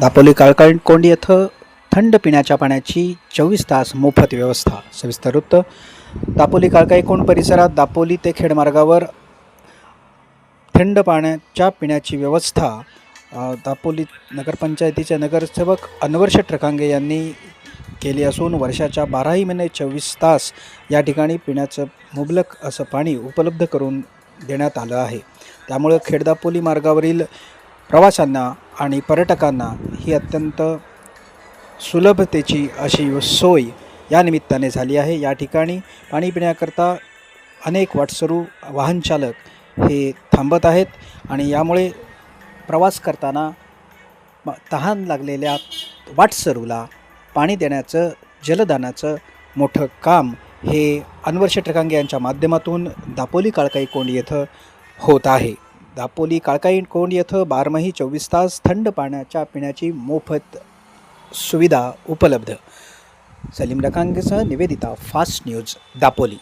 दापोली काळकाळ कोंड येथं थंड पिण्याच्या पाण्याची चोवीस तास मोफत व्यवस्था. सविस्तर वृत्त दापोली काळकाई कोंड परिसरात दापोली ते खेडमार्गावर थंड पाण्याच्या पिण्याची व्यवस्था दापोली नगरपंचायतीचे नगरसेवक अनवर्ष ट्रकांगे यांनी केली असून वर्षाच्या बाराही महिने चोवीस तास या ठिकाणी पिण्याचं मुबलक असं पाणी उपलब्ध करून देण्यात आलं आहे. त्यामुळं खेडदापोली मार्गावरील प्रवाशांना आणि पर्यटकांना ही अत्यंत सुलभतेची अशी सोय या निमित्ताने झाली आहे. या ठिकाणी पाणी पिण्याकरता अनेक वाटसरू वाहनचालक हे थांबत आहेत आणि यामुळे प्रवास करताना तहान लागलेल्या वाटसरूला पाणी देण्याचं जलदानाचं मोठं काम हे अनवर्ष ट्रकांगे यांच्या माध्यमातून दापोली काळकाई कोंड येथं होत आहे. दापोली काळकाई कोंड येथं बारमाही चोवीस तास थंड पाण्याच्या पिण्याची मोफत सुविधा उपलब्ध. सलीम रकांगेसह निवेदिता फास्ट न्यूज दापोली.